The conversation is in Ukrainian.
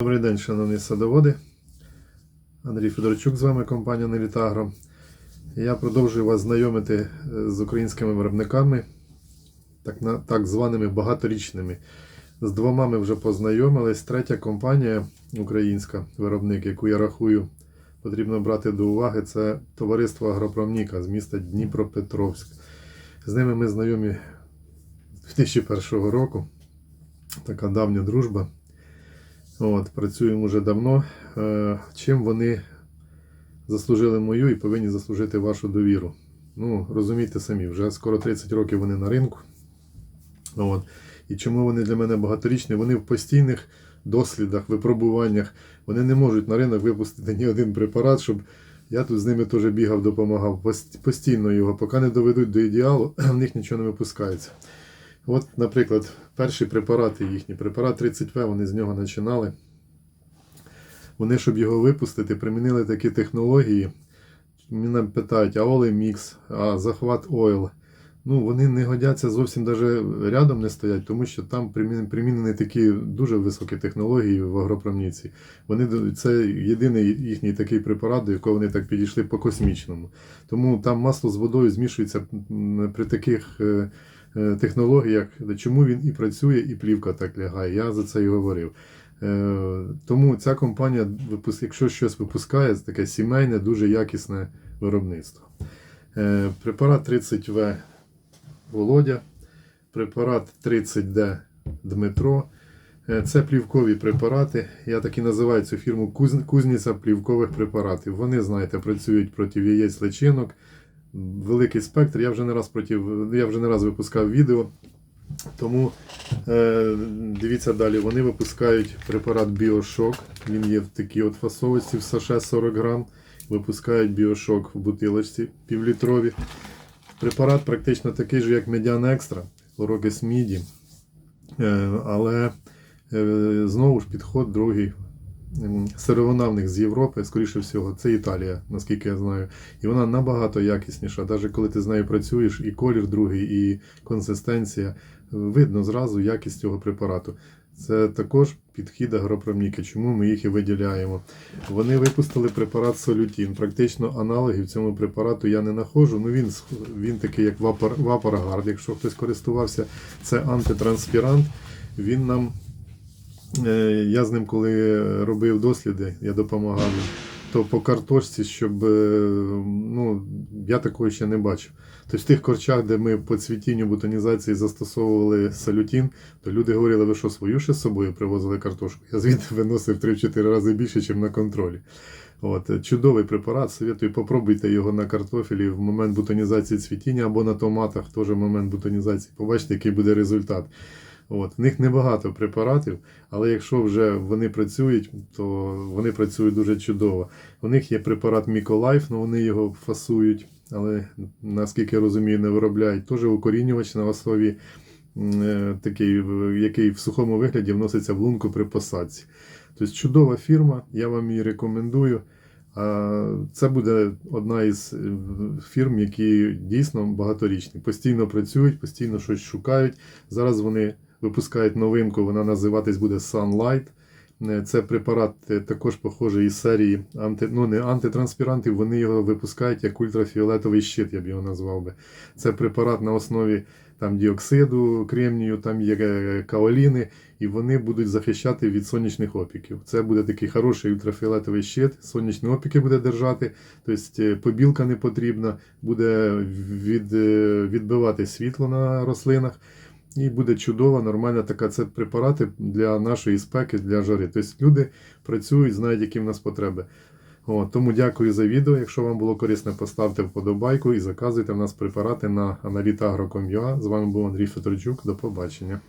Добрий день, шановні садоводи. Андрій Федорчук з вами, компанія Нелітагро. Я продовжую вас знайомити е, з українськими виробниками, так, так званими багаторічними. З двома ми вже познайомились. Третя компанія українська виробник, яку я рахую, потрібно брати до уваги, це товариство Агропромніка з міста Дніпропетровськ. З ними ми знайомі 2001 року. Така давня дружба. От, працюємо вже давно. Е, Чим вони заслужили мою і повинні заслужити вашу довіру? Ну, розумієте самі, вже скоро 30 років вони на ринку. От. І чому вони для мене багаторічні? Вони в постійних дослідах, випробуваннях. Вони не можуть на ринок випустити ні один препарат, щоб я тут з ними теж бігав, допомагав. Постійно його, поки не доведуть до ідеалу, в них нічого не випускається. От, наприклад, перші препарати їхні, препарат 30В, вони з нього починали. Вони, щоб його випустити, примінили такі технології. Мене питають, а Олей Мікс, а захват Ойл. Ну, вони не годяться зовсім навіть рядом не стоять, тому що там примінені такі дуже високі технології в агропромніці. Вони це єдиний їхній такий препарат, до якого вони так підійшли по космічному. Тому там масло з водою змішується при таких е, технологіях, чому він і працює, і плівка так лягає. Я за це і говорив. Е, Тому ця компанія, якщо щось випускає, це таке сімейне, дуже якісне виробництво. Е, Препарат 30В Володя, препарат 30D Дмитро. Е, Це плівкові препарати. Я так і називаю цю фірму «Куз- кузниця плівкових препаратів. Вони, знаєте, працюють проти яєць личинок. Великий спектр. Я вже не раз проти, я вже не раз випускав відео. Тому е, дивіться далі. Вони випускають препарат Біошок. Він є в такій от фасовості в саше 40 грам. Випускають біошок в бутилочці півлітрові. Препарат практично такий же, як Median Extra, Лорокес Міді. Е, але е, знову ж підход другий. Сировина в них з Європи, скоріше всього, це Італія, наскільки я знаю. І вона набагато якісніша. Навіть коли ти з нею працюєш, і колір другий, і консистенція. Видно зразу якість цього препарату. Це також підхід агропромніки, чому ми їх і виділяємо. Вони випустили препарат Солютін. Практично аналогів цьому препарату я не знаходжу. Ну він, він такий, як вапор, вапорагард, якщо хтось користувався, це антитранспірант. Він нам, я з ним коли робив досліди, я допомагав їм, то по картошці, щоб е, ну, я такого ще не бачив. Тобто в тих корчах, де ми по цвітінню бутонізації застосовували салютін, то люди говорили, ви що свою ще з собою привозили картошку? Я звідти виносив 3-4 рази більше, ніж на контролі. От, е, чудовий препарат, советую, попробуйте його на картофелі в момент бутонізації цвітіння або на томатах, теж в момент бутонізації. Побачите, який буде результат. От, в них небагато препаратів, але якщо вже вони працюють, то вони працюють дуже чудово. У них є препарат Міколайф, але вони його фасують, але наскільки я розумію, не виробляють. Теж укорінювач на основі е, такий, який в сухому вигляді вноситься в лунку при посадці. Тобто чудова фірма, я вам її рекомендую. Це буде одна із е, фірм, які дійсно багаторічні. Постійно працюють, постійно щось шукають. Зараз вони випускають новинку, вона називатись буде Sunlight. Е, Це препарат е, також похожий із серії анти, ну, не антитранспірантів, вони його випускають як ультрафіолетовий щит, я б його назвав би. Це препарат на основі там, діоксиду, кремнію, там є е, каоліни, і вони будуть захищати від сонячних опіків. Це буде такий хороший ультрафіолетовий щит, сонячні опіки буде держати, тобто побілка не потрібна, буде від, відбивати світло на рослинах. І буде чудова, нормальна така. Це препарати для нашої спеки, для жари. Тобто люди працюють, знають, які в нас потреби. О, тому дякую за відео. Якщо вам було корисне, поставте вподобайку і заказуйте в нас препарати на analita.agro.com.ua. З вами був Андрій Федорчук. До побачення.